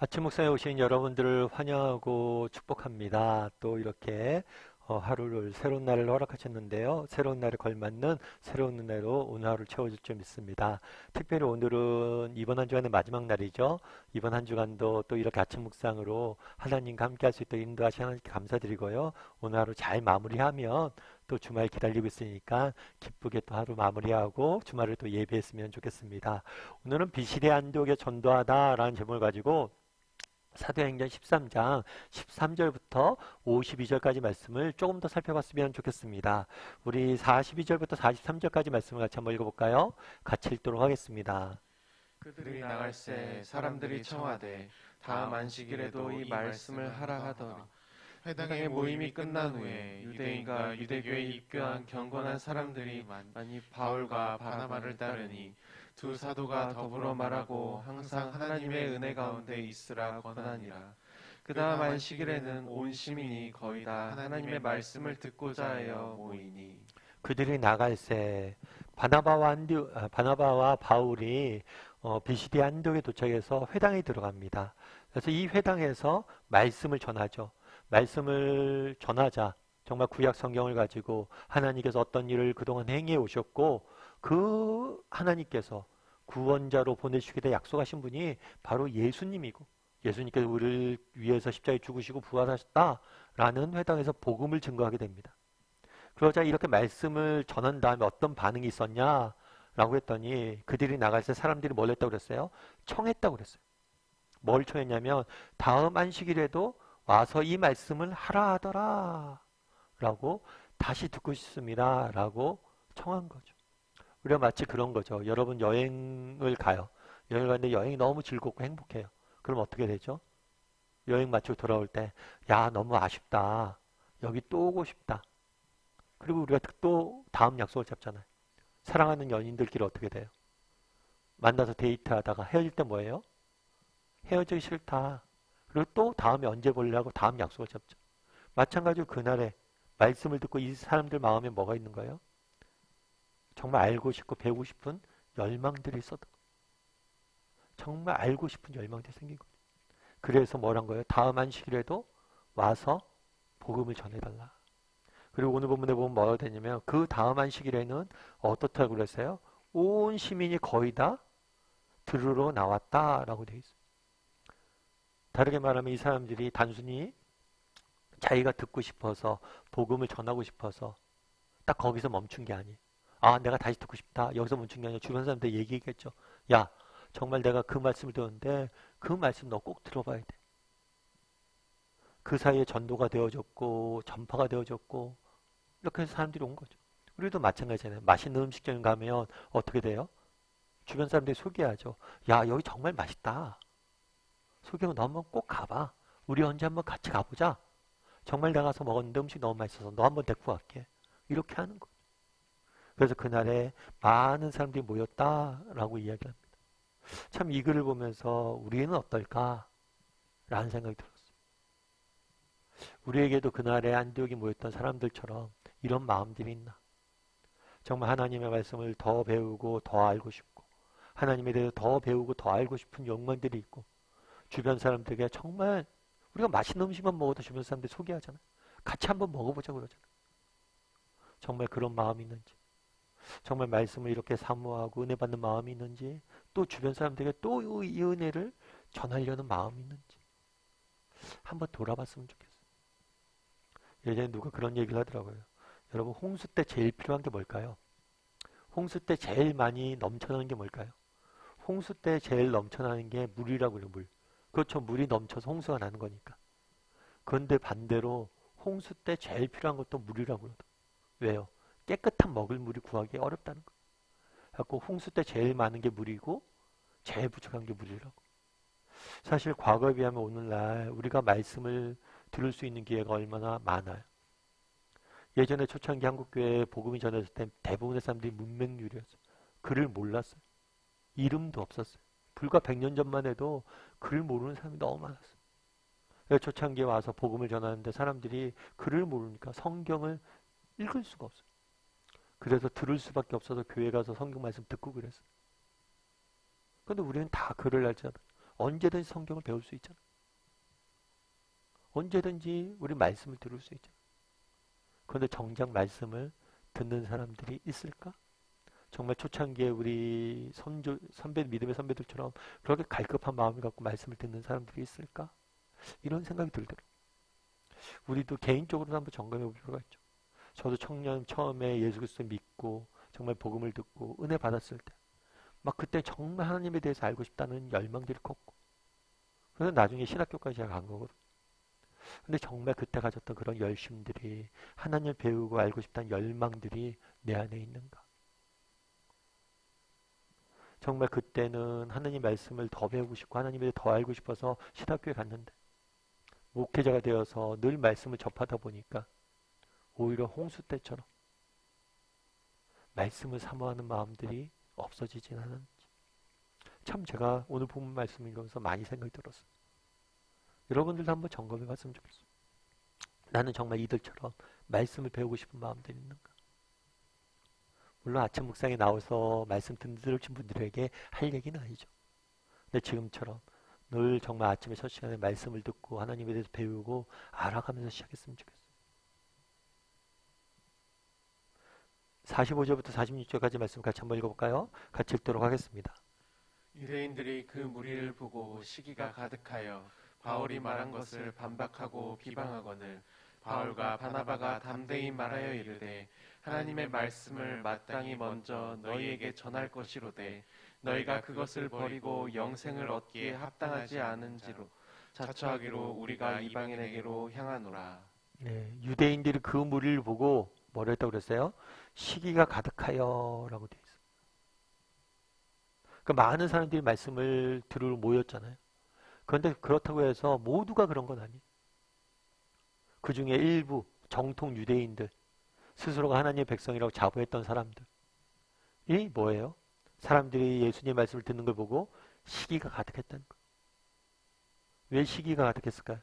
아침 묵상에 오신 여러분들을 환영하고 축복합니다. 또 이렇게 어, 하루를 새로운 날을 허락하셨는데요. 새로운 날에 걸맞는 새로운 은혜로 오늘 하루 채워줄 줄 믿습니다. 특별히 오늘은 이번 한 주간의 마지막 날이죠. 이번 한 주간도 또 이렇게 아침 묵상으로 하나님과 함께 할 수 있도록 인도하신 하나님께 감사드리고요. 오늘 하루 잘 마무리하면 또 주말 기다리고 있으니까 기쁘게 또 하루 마무리하고 주말을 또 예배했으면 좋겠습니다. 오늘은 비실의 안독에 전도하다라는 제목을 가지고 사도행전 13장 13절부터 52절까지 말씀을 조금 더 살펴봤으면 좋겠습니다. 우리 42절부터 43절까지 말씀을 같이 한번 읽어볼까요? 같이 읽도록 하겠습니다. 그들이 나갈 새 사람들이 청하되 다음 안식일에도 이 말씀을 하라 하더니 회당의 모임이 끝난 후에 유대인과 유대교에 입교한 경건한 사람들이 많이 바울과 바나바를 따르니 두 사도가 더불어 말하고 항상 하나님의 은혜 가운데 있으라 권하니라. 그 다음 안식일에는 온 시민이 거의 다 하나님의 말씀을 듣고자 하여 모이니 그들이 나갈새 바나바와 안디, 아, 바나바와 바울이 어, 비시디 안독에 도착해서 회당에 들어갑니다. 그래서 이 회당에서 말씀을 전하죠. 말씀을 전하자 정말 구약 성경을 가지고 하나님께서 어떤 일을 그동안 행해 오셨고 그 하나님께서 구원자로 보내시기에 약속하신 분이 바로 예수님이고 예수님께서 우리를 위해서 십자가에 죽으시고 부활하셨다라는 회당에서 복음을 증거하게 됩니다. 그러자 이렇게 말씀을 전한 다음에 어떤 반응이 있었냐 라고 했더니 그들이 나갈 때 사람들이 뭘 했다고 그랬어요? 청했다고 그랬어요. 뭘 청했냐면 다음 안식일에도 와서 이 말씀을 하라 하더라 라고 다시 듣고 싶습니다 라고 청한 거죠. 우리가 마치 그런 거죠. 여러분 여행을 가요. 여행을 가는데 여행이 너무 즐겁고 행복해요. 그럼 어떻게 되죠? 여행 마치고 돌아올 때, 야, 너무 아쉽다. 여기 또 오고 싶다. 그리고 우리가 또 다음 약속을 잡잖아요. 사랑하는 연인들끼리 어떻게 돼요? 만나서 데이트하다가 헤어질 때 뭐예요? 헤어지기 싫다. 그리고 또 다음에 언제 보려고 다음 약속을 잡죠. 마찬가지로 그날에 말씀을 듣고 이 사람들 마음에 뭐가 있는 거예요? 정말 알고 싶고 배우고 싶은 열망들이 있어도 정말 알고 싶은 열망들이 생긴 거예요. 그래서 뭐란 거예요? 다음 안식일에도 와서 복음을 전해달라. 그리고 오늘 본문에 보면 뭐가 되냐면 그 다음 안식일에는 어떻다고 그랬어요? 온 시민이 거의 다 들으러 나왔다라고 되어 있어요. 다르게 말하면 이 사람들이 단순히 자기가 듣고 싶어서 복음을 전하고 싶어서 딱 거기서 멈춘 게 아니에요. 아, 내가 다시 듣고 싶다. 여기서 멈춘 게 아니라 주변 사람들 얘기했겠죠. 야, 정말 내가 그 말씀을 들었는데 그 말씀 너 꼭 들어봐야 돼. 그 사이에 전도가 되어졌고 전파가 되어졌고 이렇게 해서 사람들이 온 거죠. 우리도 마찬가지잖아요. 맛있는 음식점 가면 어떻게 돼요? 주변 사람들이 소개하죠. 야, 여기 정말 맛있다. 소개하고 너 한번 꼭 가봐. 우리 언제 한번 같이 가보자. 정말 나가서 먹었는데 음식 너무 맛있어서 너 한번 데리고 갈게. 이렇게 하는 거죠. 그래서 그날에 많은 사람들이 모였다라고 이야기합니다. 참 이 글을 보면서 우리는 어떨까? 라는 생각이 들었어요. 우리에게도 그날에 안디옥에 모였던 사람들처럼 이런 마음들이 있나? 정말 하나님의 말씀을 더 배우고 더 알고 싶고 하나님에 대해서 더 배우고 더 알고 싶은 욕망들이 있고 주변 사람들에게 정말 우리가 맛있는 음식만 먹어도 주변 사람들이 소개하잖아요. 같이 한번 먹어보자 그러잖아요. 정말 그런 마음이 있는지 정말 말씀을 이렇게 사모하고 은혜 받는 마음이 있는지 또 주변 사람들에게 또 이 은혜를 전하려는 마음이 있는지 한번 돌아봤으면 좋겠어요. 예전에 누가 그런 얘기를 하더라고요. 여러분 홍수 때 제일 필요한 게 뭘까요? 홍수 때 제일 많이 넘쳐나는 게 뭘까요? 홍수 때 제일 넘쳐나는 게 물이라고 그래요. 물. 그렇죠. 물이 넘쳐서 홍수가 나는 거니까. 그런데 반대로 홍수 때 제일 필요한 것도 물이라고 그러더 왜요? 깨끗한 먹을 물이 구하기 어렵다는 거. 그래갖고 홍수 때 제일 많은 게 물이고 제일 부족한 게 물이라고. 사실 과거에 비하면 오늘날 우리가 말씀을 들을 수 있는 기회가 얼마나 많아요. 예전에 초창기 한국교회 복음이 전해졌을 때 대부분의 사람들이 문맹률이었어요. 글을 몰랐어요. 이름도 없었어요. 불과 100년 전만 해도 글을 모르는 사람이 너무 많았어요. 초창기에 와서 복음을 전하는데 사람들이 글을 모르니까 성경을 읽을 수가 없어요. 그래서 들을 수밖에 없어서 교회 가서 성경 말씀 듣고 그랬어요. 근데 우리는 다 글을 알잖아. 언제든지 성경을 배울 수 있잖아. 언제든지 우리 말씀을 들을 수 있잖아. 그런데 정작 말씀을 듣는 사람들이 있을까? 정말 초창기에 우리 선조, 선배, 믿음의 선배들처럼 그렇게 갈급한 마음을 갖고 말씀을 듣는 사람들이 있을까? 이런 생각이 들더라고요. 우리도 개인적으로 한번 점검해 볼 필요가 있죠. 저도 청년 처음에 예수 그리스도 믿고 정말 복음을 듣고 은혜 받았을 때 막 그때 정말 하나님에 대해서 알고 싶다는 열망들이 컸고 그래서 나중에 신학교까지 간 거거든요. 근데 정말 그때 가졌던 그런 열심들이 하나님을 배우고 알고 싶다는 열망들이 내 안에 있는가? 정말 그때는 하나님 말씀을 더 배우고 싶고 하나님에 대해 더 알고 싶어서 신학교에 갔는데 목회자가 되어서 늘 말씀을 접하다 보니까 오히려 홍수 때처럼 말씀을 사모하는 마음들이 없어지진 않았는지 참 제가 오늘 본문 말씀 읽으면서 많이 생각이 들었어요. 여러분들도 한번 점검해 봤으면 좋겠어요. 나는 정말 이들처럼 말씀을 배우고 싶은 마음들이 있는가? 물론 아침 묵상에 나와서 말씀 듣는 분들에게 할 얘기는 아니죠. 근데 지금처럼 늘 정말 아침에 첫 시간에 말씀을 듣고 하나님에 대해서 배우고 알아가면서 시작했으면 좋겠어요. 45절부터 46절까지 말씀 같이 한번 읽어볼까요? 같이 읽도록 하겠습니다. 유대인들이 그 무리를 보고 시기가 가득하여 바울이 말한 것을 반박하고 비방하거늘 바울과 바나바가 담대히 말하여 이르되 하나님의 말씀을 마땅히 먼저 너희에게 전할 것이로되 너희가 그것을 버리고 영생을 얻기에 합당하지 않은지로 자처하기로 우리가 이방인에게로 향하노라. 네, 유대인들이 그 무리를 보고 뭐라 했다고 그랬어요? 시기가 가득하여 라고 되어 있어요. 그러니까 많은 사람들이 말씀을 들으러 모였잖아요. 그런데 그렇다고 해서 모두가 그런 건 아니에요. 그 중에 일부 정통 유대인들, 스스로가 하나님의 백성이라고 자부했던 사람들이 뭐예요? 사람들이 예수님 말씀을 듣는 걸 보고 시기가 가득했다는 거예요. 왜 시기가 가득했을까요?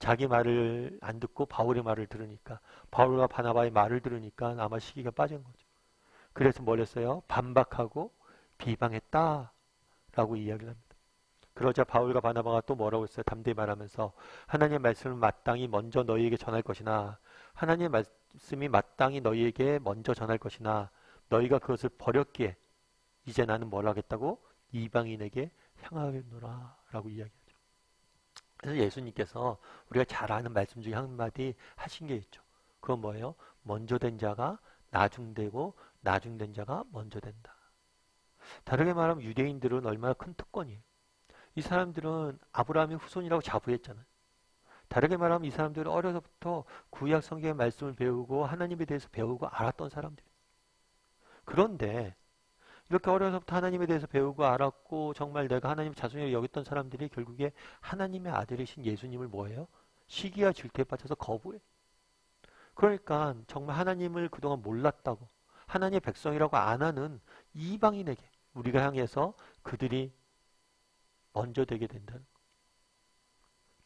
자기 말을 안 듣고 바울의 말을 들으니까 바울과 바나바의 말을 들으니까 아마 시기가 빠진 거죠. 그래서 뭘 했어요? 반박하고 비방했다 라고 이야기를 합니다. 그러자 바울과 바나바가 또 뭐라고 했어요? 담대히 말하면서 하나님의 말씀을 마땅히 먼저 너희에게 전할 것이나 하나님의 말씀이 마땅히 너희에게 먼저 전할 것이나 너희가 그것을 버렸기에 이제 나는 뭘 하겠다고? 이방인에게 향하겠노라 라고 이야기합니다. 그래서 예수님께서 우리가 잘 아는 말씀 중에 한마디 하신 게 있죠. 그건 뭐예요? 먼저 된 자가 나중되고 나중된 자가 먼저 된다. 다르게 말하면 유대인들은 얼마나 큰 특권이에요. 이 사람들은 아브라함의 후손이라고 자부했잖아요. 다르게 말하면 이 사람들은 어려서부터 구약 성경의 말씀을 배우고 하나님에 대해서 배우고 알았던 사람들. 그런데 이렇게 어려서부터 하나님에 대해서 배우고 알았고 정말 내가 하나님 자손이라고 여겼던 사람들이 결국에 하나님의 아들이신 예수님을 뭐예요? 시기와 질투에 빠져서 거부해. 그러니까 정말 하나님을 그동안 몰랐다고 하나님의 백성이라고 안 하는 이방인에게 우리가 향해서 그들이 먼저 되게 된다는 거.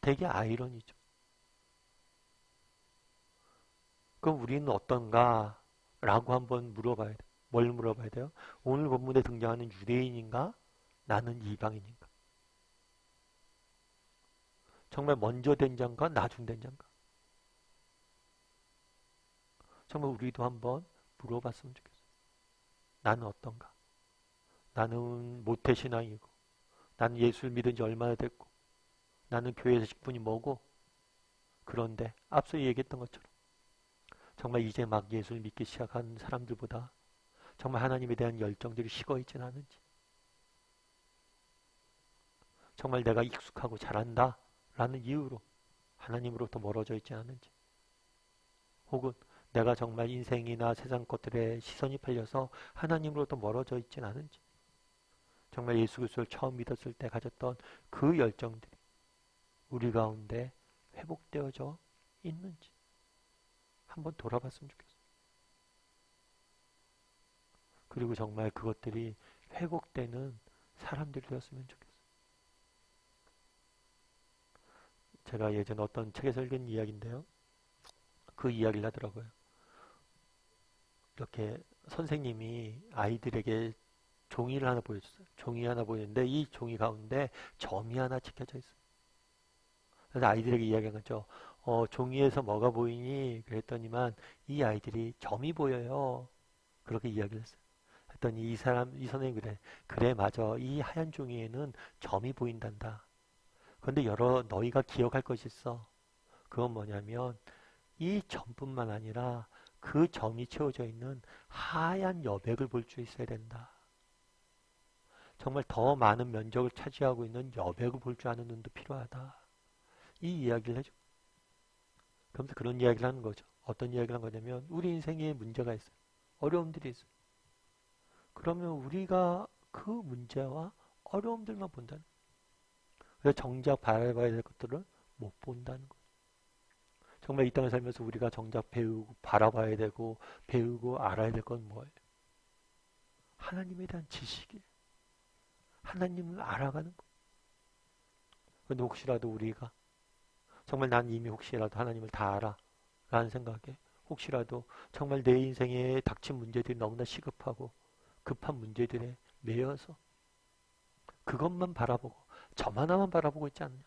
되게 아이러니죠. 그럼 우리는 어떤가? 라고 한번 물어봐야 돼. 뭘 물어봐야 돼요? 오늘 본문에 등장하는 유대인인가? 나는 이방인인가? 정말 먼저 된 자인가? 나중 된 자인가? 정말 우리도 한번 물어봤으면 좋겠어요. 나는 어떤가? 나는 모태신앙이고 나는 예수를 믿은 지 얼마나 됐고 나는 교회에서 직분이 뭐고 그런데 앞서 얘기했던 것처럼 정말 이제 막 예수를 믿기 시작한 사람들보다 정말 하나님에 대한 열정들이 식어 있진 않은지. 정말 내가 익숙하고 잘한다 라는 이유로 하나님으로부터 멀어져 있지 않은지. 혹은 내가 정말 인생이나 세상 것들에 시선이 팔려서 하나님으로부터 멀어져 있진 않은지. 정말 예수 그리스도를 처음 믿었을 때 가졌던 그 열정들이 우리 가운데 회복되어져 있는지 한번 돌아봤으면 좋겠어요. 그리고 정말 그것들이 회복되는 사람들이 되었으면 좋겠어요. 제가 예전 어떤 책에서 읽은 이야기인데요. 그 이야기를 하더라고요. 이렇게 선생님이 아이들에게 종이를 하나 보여줬어요. 종이 하나 보이는데 이 종이 가운데 점이 하나 찍혀져 있어요. 그래서 아이들에게 이야기한 거죠. 어, 종이에서 뭐가 보이니? 그랬더니만 이 아이들이 점이 보여요. 그렇게 이야기를 했어요. 했더니 이 사람, 이 선생님이 그래. 그래, 맞아. 이 하얀 종이에는 점이 보인단다. 그런데 여러 너희가 기억할 것이 있어. 그건 뭐냐면 이 점뿐만 아니라 그 점이 채워져 있는 하얀 여백을 볼 수 있어야 된다. 정말 더 많은 면적을 차지하고 있는 여백을 볼 줄 아는 눈도 필요하다. 이 이야기를 해줘. 그러면서 그런 이야기를 하는 거죠. 어떤 이야기를 한 거냐면 우리 인생에 문제가 있어요. 어려움들이 있어요. 그러면 우리가 그 문제와 어려움들만 본다는 거예요. 정작 바라봐야 될 것들을 못 본다는 거예요. 정말 이 땅을 살면서 우리가 정작 배우고 바라봐야 되고 배우고 알아야 될 건 뭐예요? 하나님에 대한 지식이에요. 하나님을 알아가는 거. 근데 혹시라도 우리가 정말 난 이미 혹시라도 하나님을 다 알아 라는 생각에 혹시라도 정말 내 인생에 닥친 문제들이 너무나 시급하고 급한 문제들에 매여서 그것만 바라보고 점 하나만 바라보고 있지 않냐.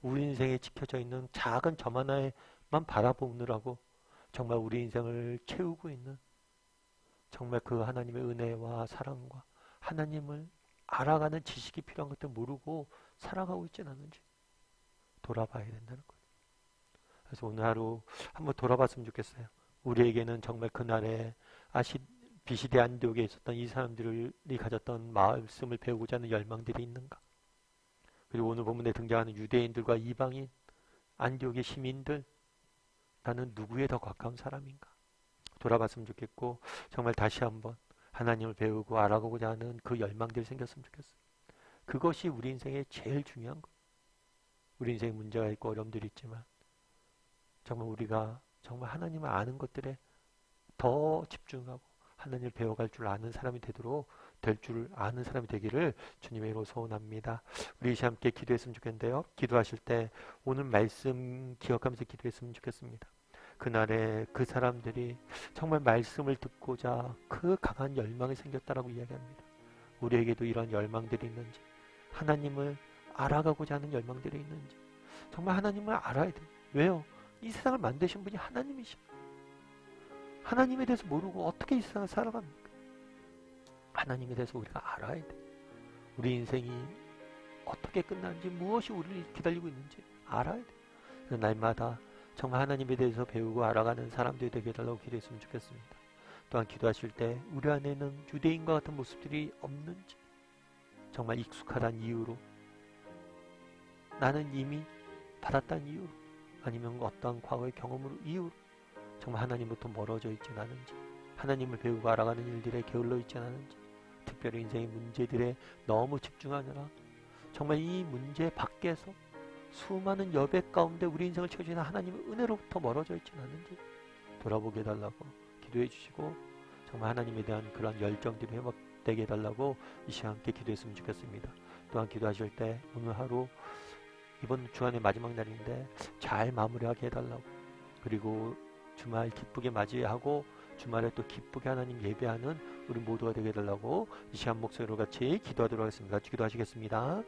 우리 인생에 지켜져 있는 작은 점 하나에만 바라보느라고 정말 우리 인생을 채우고 있는 정말 그 하나님의 은혜와 사랑과 하나님을 알아가는 지식이 필요한 것들 모르고 살아가고 있지는 않은지 돌아봐야 된다는 거예요. 그래서 오늘 하루 한번 돌아봤으면 좋겠어요. 우리에게는 정말 그날에 아시 비시대 안디옥에 있었던 이 사람들이 가졌던 말씀을 배우고자 하는 열망들이 있는가? 그리고 오늘 본문에 등장하는 유대인들과 이방인, 안디옥의 시민들, 나는 누구에 더 가까운 사람인가? 돌아봤으면 좋겠고 정말 다시 한번 하나님을 배우고 알아가고자 하는 그 열망들이 생겼으면 좋겠어요. 그것이 우리 인생의 제일 중요한 거예요. 우리 인생에 문제가 있고 어려움들이 있지만 정말 우리가 정말 하나님을 아는 것들에 더 집중하고 하나님을 배워갈 줄 아는 사람이 되도록 될 줄 아는 사람이 되기를 주님의 이름으로 소원합니다. 우리 함께 기도했으면 좋겠는데요. 기도하실 때 오늘 말씀 기억하면서 기도했으면 좋겠습니다. 그날에 그 사람들이 정말 말씀을 듣고자 그 강한 열망이 생겼다라고 이야기합니다. 우리에게도 이런 열망들이 있는지 하나님을 알아가고자 하는 열망들이 있는지 정말 하나님을 알아야 돼요. 왜요? 이 세상을 만드신 분이 하나님이셔. 하나님에 대해서 모르고 어떻게 이 세상을 살아갑니까? 하나님에 대해서 우리가 알아야 돼. 우리 인생이 어떻게 끝나는지 무엇이 우리를 기다리고 있는지 알아야 돼. 날마다 정말 하나님에 대해서 배우고 알아가는 사람들이 되게 해달라고 기도했으면 좋겠습니다. 또한 기도하실 때 우리 안에는 유대인과 같은 모습들이 없는지 정말 익숙하다는 이유로 나는 이미 받았다는 이유로 아니면 어떠한 과거의 경험으로 이유로 정말 하나님부터 멀어져 있진 않은지 하나님을 배우고 알아가는 일들에 게을러 있진 않은지 특별히 인생의 문제들에 너무 집중하느라 정말 이 문제 밖에서 수많은 여백 가운데 우리 인생을 채워주는 하나님의 은혜로부터 멀어져 있진 않은지 돌아보게 해달라고 기도해 주시고 정말 하나님에 대한 그런 열정들이 회복되게 해달라고 이 시간 함께 기도했으면 좋겠습니다. 또한 기도하실 때 오늘 하루 이번 주간의 마지막 날인데 잘 마무리하게 해달라고 그리고 주말 기쁘게 맞이하고 주말에 또 기쁘게 하나님 예배하는 우리 모두가 되게 해달라고 이 시간 목소리로 같이 기도하도록 하겠습니다. 같이 기도하시겠습니다.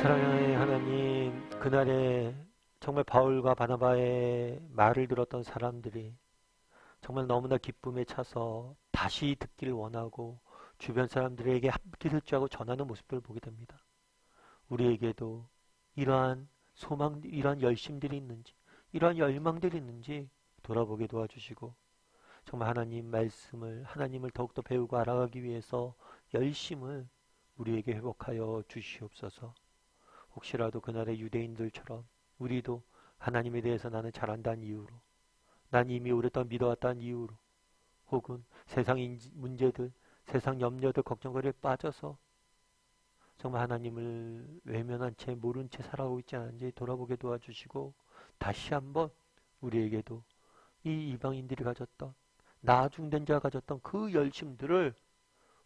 사랑하는 하나님, 그날에 정말 바울과 바나바의 말을 들었던 사람들이 정말 너무나 기쁨에 차서 다시 듣기를 원하고 주변 사람들에게 함께 듣자고 전하는 모습들을 보게 됩니다. 우리에게도 이러한 소망, 이러한 열심들이 있는지, 이러한 열망들이 있는지 돌아보게 도와주시고, 정말 하나님 말씀을, 하나님을 더욱더 배우고 알아가기 위해서 열심을 우리에게 회복하여 주시옵소서. 혹시라도 그날의 유대인들처럼 우리도 하나님에 대해서 나는 잘한다는 이유로, 난 이미 오랫동안 믿어왔다는 이유로, 혹은 세상 문제들, 세상 염려들, 걱정거리에 빠져서 정말 하나님을 외면한 채 모른 채 살아오고 있지 않은지 돌아보게 도와주시고 다시 한번 우리에게도 이 이방인들이 가졌던 나중된 자가 가졌던 그 열심들을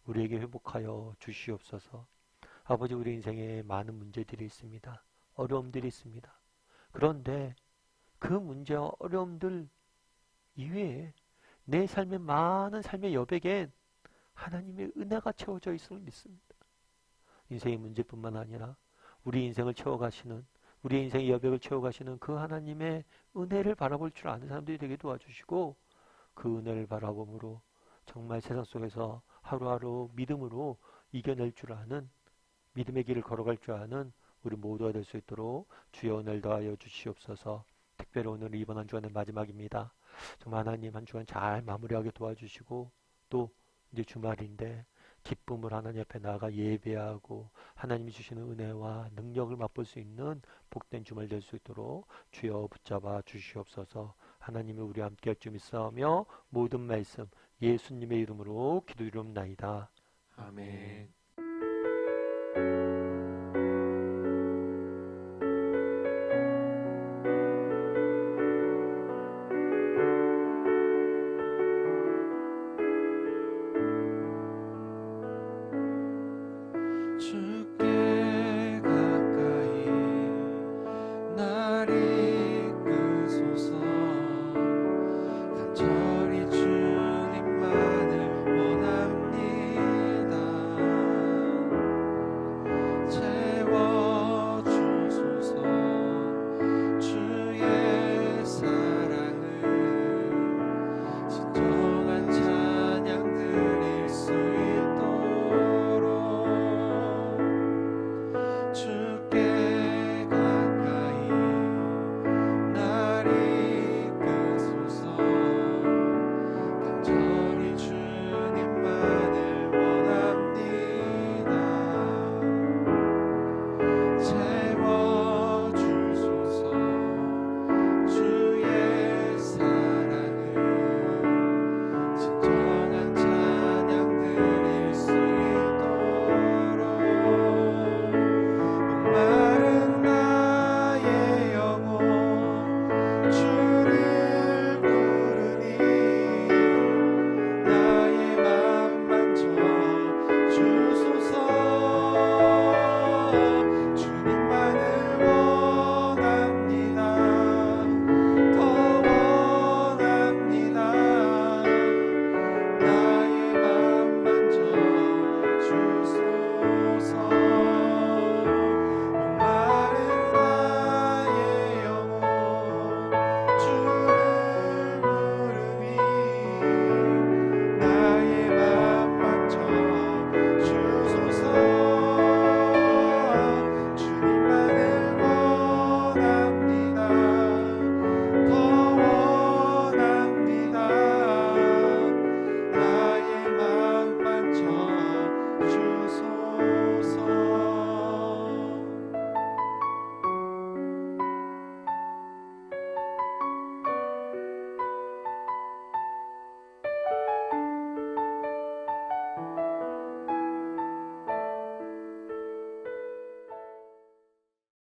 우리에게 회복하여 주시옵소서. 아버지 우리 인생에 많은 문제들이 있습니다. 어려움들이 있습니다. 그런데 그 문제와 어려움들 이외에 내 삶의 많은 삶의 여백엔 하나님의 은혜가 채워져 있음을 믿습니다. 인생의 문제뿐만 아니라 우리 인생을 채워가시는 우리 인생의 여백을 채워가시는 그 하나님의 은혜를 바라볼 줄 아는 사람들이 되게 도와주시고 그 은혜를 바라봄으로 정말 세상 속에서 하루하루 믿음으로 이겨낼 줄 아는 믿음의 길을 걸어갈 줄 아는 우리 모두가 될 수 있도록 주여 은혜를 더하여 주시옵소서 특별히 오늘 이번 한 주간의 마지막입니다. 정말 하나님 한 주간 잘 마무리하게 도와주시고 또 이제 주말인데 기쁨을 하나님 앞에 나아가 예배하고 하나님이 주시는 은혜와 능력을 맛볼 수 있는 복된 주말 될 수 있도록 주여 붙잡아 주시옵소서 하나님이 우리 함께 할 줄 믿사오며 모든 말씀 예수님의 이름으로 기도드리옵나이다. 아멘.